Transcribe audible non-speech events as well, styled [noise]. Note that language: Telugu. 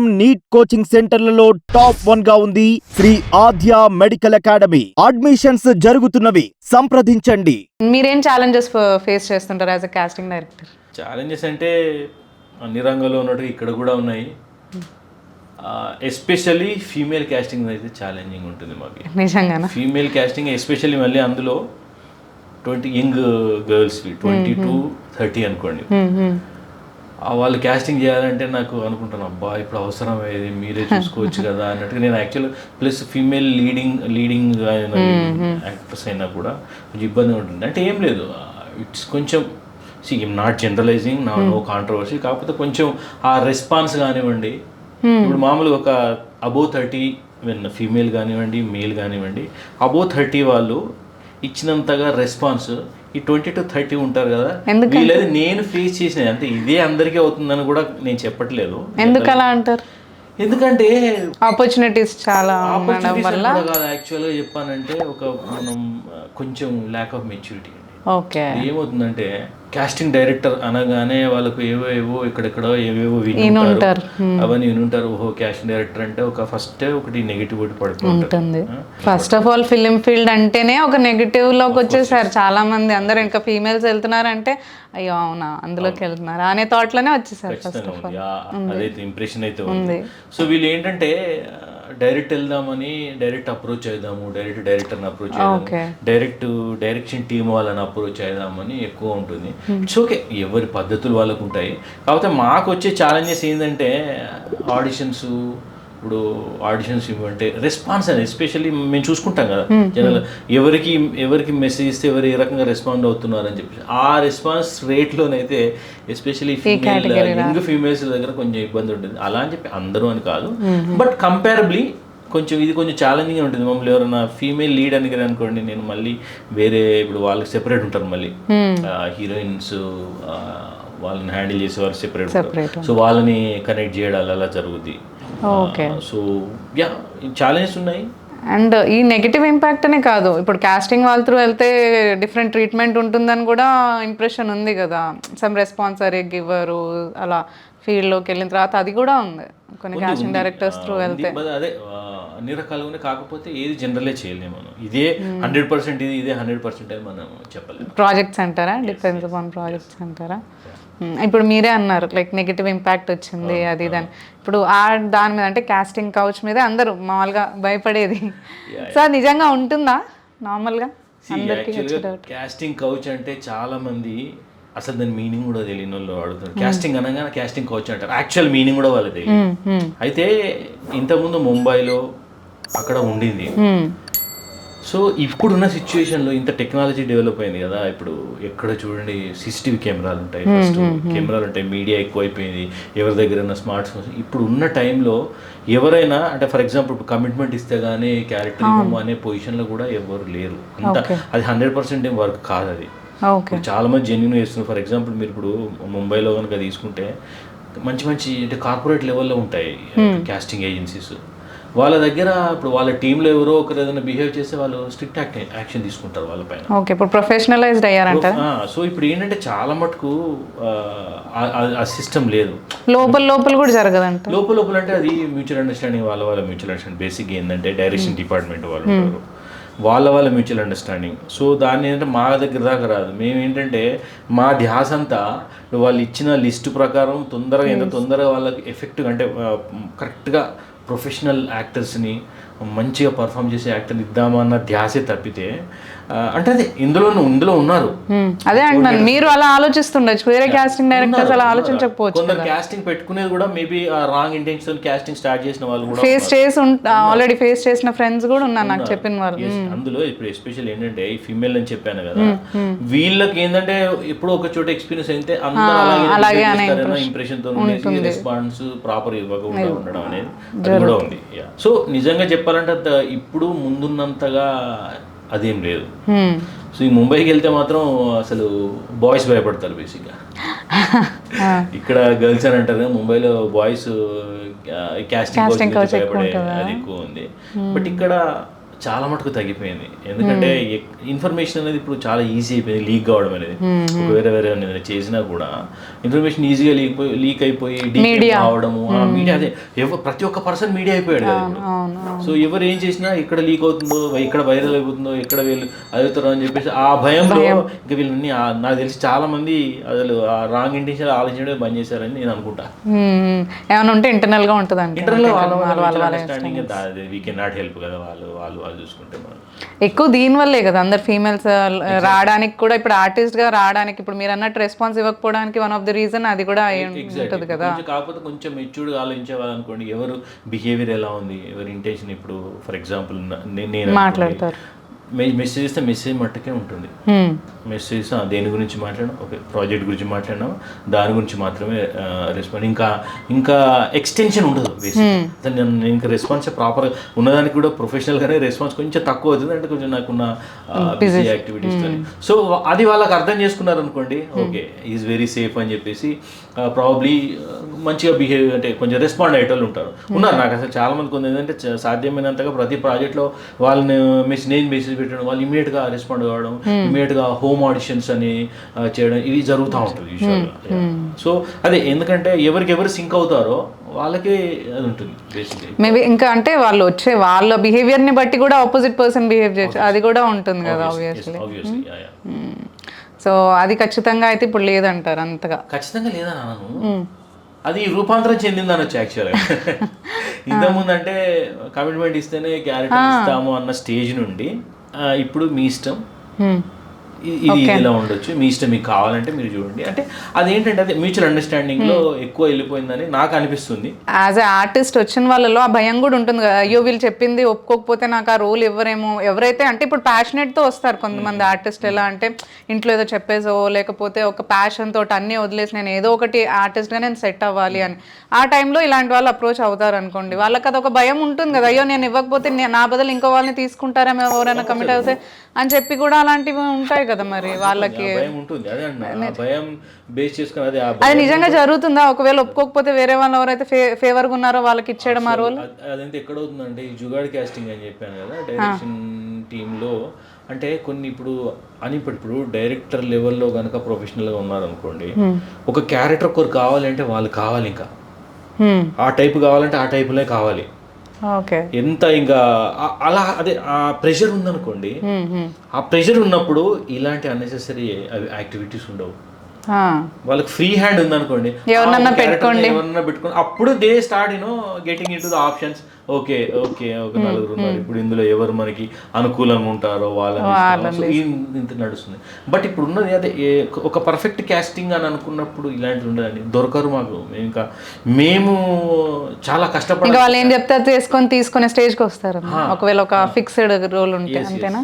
నీట్ కోచింగ్ సెంటర్లలో టాప్ వన్గా ఉంది Shri Aadya medical academy admissions జరుగుతున్నవి. సంప్రదించండి. మీరేం ఛాలెంజెస్ ఫేస్ చేస్తుంటారు as a casting director challenges అంటే అన్ని రంగాల్లో ఉన్నట్టు ఇక్కడ కూడా ఉన్నాయి. ఎస్పెషల్లీ ఫీమేల్ క్యాస్టింగ్ అయితే ఛాలెంజింగ్ ఉంటుంది మాకు. నిజంగానా? ఫీమేల్ క్యాస్టింగ్ ఎస్పెషల్లీ మళ్ళీ అందులో ట్వంటీ యంగ్ గర్ల్స్వి ట్వంటీ టు థర్టీ అనుకోండి. వాళ్ళు క్యాస్టింగ్ చేయాలంటే నాకు అనుకుంటాను అబ్బా ఇప్పుడు అవసరం ఏది? మీరే [laughs] చూసుకోవచ్చు కదా అన్నట్టుగా నేను actual plus female leading leading actress అయినా కూడా కొంచెం ఇబ్బంది ఉంటుంది. అంటే ఏం లేదు. ఇట్స్ కొంచెం సి ఐమ్ నాట్ జనరలైజింగ్ నా నో కాంట్రవర్సీ కాకపోతే కొంచెం ఆ రెస్పాన్స్ కానివ్వండి ఇప్పుడు మామూలుగా ఒక అబో థర్టీ ఫీమేల్ కానివ్వండి మేల్ కానివ్వండి అబో థర్టీ వాళ్ళు ఇచ్చినంతగా రెస్పాన్స్ ఈ ట్వంటీ టు థర్టీ ఉంటారు కదా? వీళ్ళది నేను ఫేస్ చేసిన అంటే ఇదే అందరికీ అవుతుందని కూడా నేను చెప్పట్లేదు. ఎందుకు అలా అంటారు? ఎందుకంటే ఆపర్చునిటీస్ చాలా కాదు యాక్చువల్గా చెప్పానంటే ఒక మనం కొంచెం ల్యాక్ ఆఫ్ మెచ్యూరిటీ ఓకే. ఏమవుతుందంటే కాస్టింగ్ డైరెక్టర్ అనగానే వాళ్ళకు ఏవో ఏవో ఇక్కడెక్కడో ఏవేవో. ఉంటారు. అవన్నీ విని ఉంటారు ఓహో కాస్టింగ్ డైరెక్టర్ అంటే ఒక ఫస్ట్ ఒకటి నెగిటివ్ ఒకటి పడుతుంటుంది ఉంటుంది. First of all film field అంటేనే ఒక నెగిటివ్లోకి వచ్చేసారు. చాలా మంది అందరూ ఇంకా ఫీమేల్స్ వెళ్తున్నారంటే అయ్యో అవునా? అందులోకి వెళ్తున్నారా? అనే థాట్లోనే వచ్చేసారు ఫస్ట్ ఆఫ్ ఆల్ అదైతే ఇంప్రెషన్ అయితే ఉంది. సో వీళ్ళు ఏంటంటే డైరెక్ట్ వెళ్దామని డైరెక్ట్ అప్రోచ్ అయిదాము డైరెక్ట్ డైరెక్టర్ని అప్రోచ్. అయిదాము డైరెక్ట్ డైరెక్షన్ టీం వాళ్ళని అప్రోచ్ అయిదామని ఎక్కువ ఉంటుంది. ఇట్స్ ఓకే ఎవరి పద్ధతులు వాళ్ళకు ఉంటాయి. కాకపోతే మాకు వచ్చే ఛాలెంజెస్ ఏంటంటే ఆడిషన్స్ ఇప్పుడు ఆడిషన్స్ ఇవ్వంటే రెస్పాన్స్ అని ఎస్పెషల్లీ మేము చూసుకుంటాం కదా జనరల్ ఎవరికి ఎవరికి మెసేజ్ ఇస్తే ఎవరు ఏ రకంగా రెస్పాండ్ అవుతున్నారు అని చెప్పి ఆ రెస్పాన్స్ రేట్లోనైతే ఎస్పెషల్లీ ఫీమేల్ యంగ్ ఫీమేల్స్ దగ్గర కొంచెం ఇబ్బంది ఉంటుంది. అలా అని చెప్పి అందరూ అని కాదు. బట్ కంపారబ్లీ కొంచెం ఇది కొంచెం ఛాలెంజింగ్ ఉంటుంది. మమ్మల్ని ఎవరైనా ఫీమేల్ లీడ్ అని కానీ అనుకోండి నేను మళ్ళీ వేరే ఇప్పుడు వాళ్ళకి సెపరేట్ ఉంటారు మళ్ళీ. హీరోయిన్స్ వాళ్ళని హ్యాండిల్ చేసే వాళ్ళు సెపరేట్ ఉంటారు. సో వాళ్ళని కనెక్ట్ చేయడాలు అలా జరుగుద్ది. ఓకే సో యా ఛాలెంజెస్ ఉన్నాయి. అండ్ ఈ నెగిటివ్ ఇంపాక్ట్ అనే కాదు. ఇప్పుడు కాస్టింగ్ వాళ్ళ త్రూ వెళ్తే డిఫరెంట్ ట్రీట్మెంట్ ఉంటుందని కూడా ఇంప్రెషన్ ఉంది కదా. సమ్ రెస్పాన్స్ సరిగ్గా ఇవ్వరు అలా ఫీల్డ్లోకి వెళ్ళిన తర్వాత అది కూడా ఉంది. కొన్ని కాస్టింగ్ డైరెక్టర్స్ త్రూ వెళ్తే. అదే అన్ని రకాలుగా ఉన్నాయి. కాకపోతే ఏది జనరలే చేయలేము మనం. ఇదే హండ్రెడ్ పర్సెంట్ ఇది ఇదే హండ్రెడ్ పర్సెంట్ అని మనం చెప్పలేము ప్రాజెక్ట్స్ అంటారా డిపెండ్స్ అపాన్ ప్రాజెక్ట్స్ అంటారా. ఇప్పుడు మీరే అన్నారు లైక్ నెగిటివ్ ఇంపాక్ట్ వచ్చింది అది ఇది అని ఇప్పుడు ఆ దాని మీద అంటే కాస్టింగ్ కౌచ్ మీద అందరూ మామూలుగా భయపడేది. సో అది నిజంగా ఉంటుందా? నార్మల్గా క్యాస్టింగ్ కౌచ్ అంటే చాలా మంది అసలు దాని మీనింగ్ కూడా తెలియని వాళ్ళు అడుగుతారు క్యాస్టింగ్ అనగానే క్యాస్టింగ్ కౌచ్ అంటారు. యాక్చువల్ మీనింగ్ కూడా వాళ్ళకి తెలియదు. అయితే ఇంతకుముందు ముంబైలో అక్కడ ఉండింది. సో ఇప్పుడున్న సిచ్యువేషన్లో ఇంత టెక్నాలజీ డెవలప్ అయింది కదా ఇప్పుడు ఎక్కడ చూడండి సీసీటీవీ కెమెరాలు ఉంటాయి ఫస్ట్. కెమెరాలు ఉంటాయి మీడియా ఎక్కువైపోయింది ఎవరి దగ్గర స్మార్ట్ ఫోన్స్. ఇప్పుడు ఉన్న టైంలో ఎవరైనా అంటే ఫర్ ఎగ్జాంపుల్ ఇప్పుడు కమిట్మెంట్ ఇస్తే కానీ క్యారెక్టర్ అనే పొజిషన్లో కూడా ఎవరు లేరు. అంత అది హండ్రెడ్ పర్సెంట్ ఏం వర్క్ కాదు అది. చాలా మంది జెన్యున్ చేస్తున్నారు. ఫర్ ఎగ్జాంపుల్ మీరు ఇప్పుడు ముంబైలో కనుక తీసుకుంటే మంచి మంచి అంటే కార్పొరేట్ లెవెల్లో ఉంటాయి కాస్టింగ్ ఏజెన్సీస్. వాళ్ళ దగ్గర ఇప్పుడు వాళ్ళ టీంలో ఎవరో ఒకరు ఏదైనా బిహేవ్ చేస్తే వాళ్ళు స్ట్రిక్ట్ యాక్షన్ తీసుకుంటారు వాళ్ళ పైన. ఓకే ఇప్పుడు ప్రొఫెషనలైజ్డ్ సో ఇప్పుడు ఏంటంటే చాలా మటుకు ఆ సిస్టమ్ లేదు. లోపల లోపల కూడా జరగదంట. లోపల లోపల అంటే అది మ్యూచువల్ అండర్స్టాండింగ్ వాళ్ళ వాళ్ళ మ్యూచువల్ అండర్స్టాండింగ్. బేసిక్ ఏంటంటే డైరెక్షన్ డిపార్ట్మెంట్ వాళ్ళు ఉంటారు. వాళ్ళ వాళ్ళ మ్యూచువల్ అండర్స్టాండింగ్. సో దాన్ని ఏంటంటే మా దగ్గర దాకా రాదు. మేము ఏంటంటే మా ధ్యాస అంతా వాళ్ళు ఇచ్చిన లిస్ట్ ప్రకారం తొందరగా ఎంత తొందరగా వాళ్ళకి ఎఫెక్ట్గా అంటే కరెక్ట్గా ప్రొఫెషనల్ యాక్టర్స్ని మంచిగా పర్ఫామ్ చేసే యాక్టర్ని ఇద్దామన్న ధ్యాసే తప్పితే అంటే అదే ఇందులో ఇందులో ఉన్నారు. అదే అంటున్నాను. మీరు అలా ఆలోచిస్తుండొచ్చు. వేరే కాస్టింగ్ డైరెక్టర్స్ అలా ఆలోచించకపోవచ్చు కొందరు కాస్టింగ్ పెట్టుకునేది కూడా maybe wrong intention casting start చేసిన వాళ్ళు కూడా ఫేస్ చేసి ఆల్రెడీ ఫేస్ చేసిన ఫ్రెండ్స్ కూడా ఉన్నారు నాకు చెప్పిన వాళ్ళు. అందులో ఇప్పుడు ఎస్పెషల్ ఏంటంటే ఈ ఫీమేల్ అని చెప్పాను కదా వీళ్ళకి ఏంటంటే ఎప్పుడో ఒక చోట ఎక్స్పీరియన్స్ అయితే అలాగే ఇంప్రెషన్తో రెస్పాన్స్ ప్రాపర్ ఇవ్వకుండా ఉండడం అనేది కూడా ఉంది. సో నిజంగా చెప్పాలంటే అంత ఇప్పుడు ముందున్నంతగా అదేం లేదు. సో ఈ ముంబైకి వెళ్తే మాత్రం అసలు బాయ్స్ భయపడతారు బేసిక్గా. ఇక్కడ గర్ల్స్ అని అంటారు ముంబైలో బాయ్స్ క్యాస్టింగ్ అది ఎక్కువ ఉంది. బట్ ఇక్కడ చాలా మటుకు తగ్గిపోయింది. ఎందుకంటే ఇన్ఫర్మేషన్ అనేది ఇప్పుడు చాలా ఈజీ అయిపోయింది లీక్ కావడం అనేది. ఒక వేరే వేరే ఏదైనా చేసినా కూడా ఇన్ఫర్మేషన్ ఈజీగా లీక్ లీక్ అయిపోయి డీప్ అవడము ఆ మీడియా అదే. ప్రతి ఒక్క పర్సన్ మీడియా అయిపోయాడు కదా ఇప్పుడు. సో ఎవరు ఏం చేసినా ఎక్కడ లీక్ అవుతుందో ఇక్కడ వైరల్ అయిపోతుందో ఎక్కడ వీళ్ళు అవుతారో అని చెప్పేసి ఆ భయంలో ఇంకా వీళ్ళని నాకు తెలిసి చాలా మంది అసలు ఆ రాంగ్ ఇంటెన్షన్ ఆలోచించడం బంద్ చేశారని నేను అనుకుంటా. ఏమైనా ఉంటే ఇంటర్నల్గా ఉంటుంది అంటే ఇంటర్లో వాళ్ళ understanding we can not help కదా వాళ్ళు వాళ్ళు వాళ్ళు చూసుకుంటే మనం ఎక్కువ దీని వల్లే కదా అందరు ఫీమేల్స్ రావడానికి కూడా ఇప్పుడు ఆర్టిస్ట్గా రావడానికి ఇప్పుడు మీరు అన్నట్టు రెస్పాన్స్ ఇవ్వకపోవడానికి వన్ ఆఫ్ ది రీజన్ అది కూడా ఉంటుంది కదా. కాకపోతే కొంచెం మెచ్యూర్డ్గా అనుకోండి ఎవరు బిహేవియర్ ఎలా ఉంది ఎవరి ఇంటెన్షన్ ఇప్పుడు ఫర్ ఎగ్జాంపుల్ నేను మాట్లాడతారు. మెసేజ్ చేస్తే మెసేజ్ మట్టుకే ఉంటుంది. మెసేజ్ దేని గురించి మాట్లాడడం ఓకే ప్రాజెక్ట్ గురించి మాట్లాడినాం దాని గురించి మాత్రమే రెస్పాన్స్ ఇంకా ఇంకా ఎక్స్టెన్షన్ ఉండదు నేను ఇంకా రెస్పాన్స్ ప్రాపర్ ఉన్నదానికి కూడా ప్రొఫెషనల్గానే రెస్పాన్స్ కొంచెం తక్కువ అవుతుంది. అంటే కొంచెం నాకున్న బిజీ యాక్టివిటీస్ సో అది వాళ్ళకి అర్థం చేసుకున్నారు అనుకోండి ఓకే ఈజ్ వెరీ సేఫ్ అని చెప్పేసి ప్రాబ్లీ మంచిగా బిహేవ్ అంటే కొంచెం రెస్పాండ్ అయ్యేటోళ్ళు ఉంటారు. ఉన్నారు నాకు అసలు చాలా మంది కొంత ఏంటంటే సాధ్యమైనంతగా ప్రతి ప్రాజెక్ట్లో వాళ్ళని మెసేజ్ నేను మెసేజ్ పెట్టడం వాళ్ళు ఇమీడియట్గా రెస్పాండ్ కావడం ఇమీడియట్గా హోమ్ ఆడిషన్స్ అని చేయడం ఇవి జరుగుతూ ఉంటుంది యూజువల్గా సో అదే ఎందుకంటే ఎవరికి ఎవరు సింక్ అవుతారో వాళ్ళకే అది ఉంటుంది బేసిక్లీ మేబీ ఇంకా అంటే వాళ్ళు వచ్చే వాళ్ళ బిహేవియర్ని బట్టి కూడా ఆపోజిట్ పర్సన్ బిహేవ్ చేయొచ్చు అది కూడా ఉంటుంది కదా ఆబ్వియస్లీ సో అది ఖచ్చితంగా అయితే ఇప్పుడు లేదంటారు అంతగా. ఖచ్చితంగా లేదా అది రూపాంతరం చెందింది అనొచ్చు యాక్చువల్గా [laughs] ఇంతకుముందు అంటే కమిట్మెంట్ ఇస్తేనే క్యారెక్టర్ ఇస్తాము అన్న స్టేజ్ నుండి ఇప్పుడు మీ ఇష్టం. ఇది ఇలా ఉండొచ్చు. మీ ఇష్టం మీకు కావాలంటే మీరు చూడండి. అంటే అదేంటంటే అదే మ్యూచువల్ అండర్స్టాండింగ్లో ఎక్కువ వెళ్ళిపోయిందని నాకు అనిపిస్తుంది. యాజ్ ఎ ఆర్టిస్ట్ వచ్చిన వాళ్ళలో ఆ భయం కూడా ఉంటుంది కదా. అయ్యో వీళ్ళు చెప్పింది ఒప్పుకోకపోతే నాకు ఆ రోల్ ఇవ్వరేమో. ఎవరైతే అంటే ఇప్పుడు passionate తో వస్తారు కొంతమంది ఆర్టిస్ట్ ఎలా అంటే ఇంట్లో ఏదో చెప్పేసో లేకపోతే ఒక ప్యాషన్ తోటి అన్నీ వదిలేసి నేను ఏదో ఒకటి artist గా నేను సెట్ అవ్వాలి అని. ఆ టైంలో ఇలాంటి వాళ్ళు అప్రోచ్ అవుతారు అనుకోండి. వాళ్ళకి అదొక భయం ఉంటుంది కదా. అయ్యో నేను ఇవ్వకపోతే నే- నా బదులు ఇంకో వాళ్ళని తీసుకుంటారేమో ఎవరైనా కమిట్ అవుతే అని చెప్పి కూడా అలాంటివి ఉంటాయి కదా. మరి వాళ్ళకి ఉంటుంది అదే భయం బేస్ చేసుకుని అదే నిజంగా జరుగుతుందా? ఒకవేళ ఒప్పుకోకపోతే వేరే వాళ్ళు ఎవరైతే ఫేవర్గా ఉన్నారో వాళ్ళకి ఇచ్చేయడం ఆ రోల్ అ- అదంతా ఎక్కడ అవుతుందంటే ఈ జుగాడ్ కాస్టింగ్ అని చెప్పాను కదా డైరెక్షన్ టీంలో అంటే కొన్ని ఇప్పుడు అని ఇప్పుడు ఇప్పుడు డైరెక్టర్ లెవెల్లో కనుక ప్రొఫెషనల్గా ఉన్నారనుకోండి ఒక క్యారెక్టర్ ఒకరు కావాలంటే వాళ్ళు కావాలి ఇంకా. ఆ టైప్ కావాలంటే ఆ టైపులే కావాలి. ఎంత ఇంకా అలా అదే ఆ ప్రెషర్ ఉందనుకోండి ఆ ప్రెషర్ ఉన్నప్పుడు ఇలాంటి అన్నెసెసరీ యాక్టివిటీస్ ఉండవు. వాళ్ళకి ఫ్రీ హ్యాండ్ ఉందనుకోండి ని ఎవరినన్నా పెట్టుకోండి అప్పుడు they start you know getting into the options okay okay ఒక నలుగురు ఉన్నారు. ఇప్పుడు ఇందులో ఎవరు మనకి అనుకూలంగా ఉంటారో వాళ్ళని ఇంత నడుస్తుంది. బట్ ఇప్పుడు ఉన్నది అదే ఒక పర్ఫెక్ట్ క్యాస్టింగ్ అని అనుకున్నప్పుడు ఇలాంటివి ఉండదండి. దొరకరు మాకు. ఇంకా మేము చాలా కష్టపడాలి ఇంకా వాళ్ళు ఏం చెప్తే అది చేసుకొని తీసుకునే స్టేజ్కి వస్తారు ఒకవేళ ఒక ఫిక్స్డ్ రోల్ ఉంటే అంతేనా?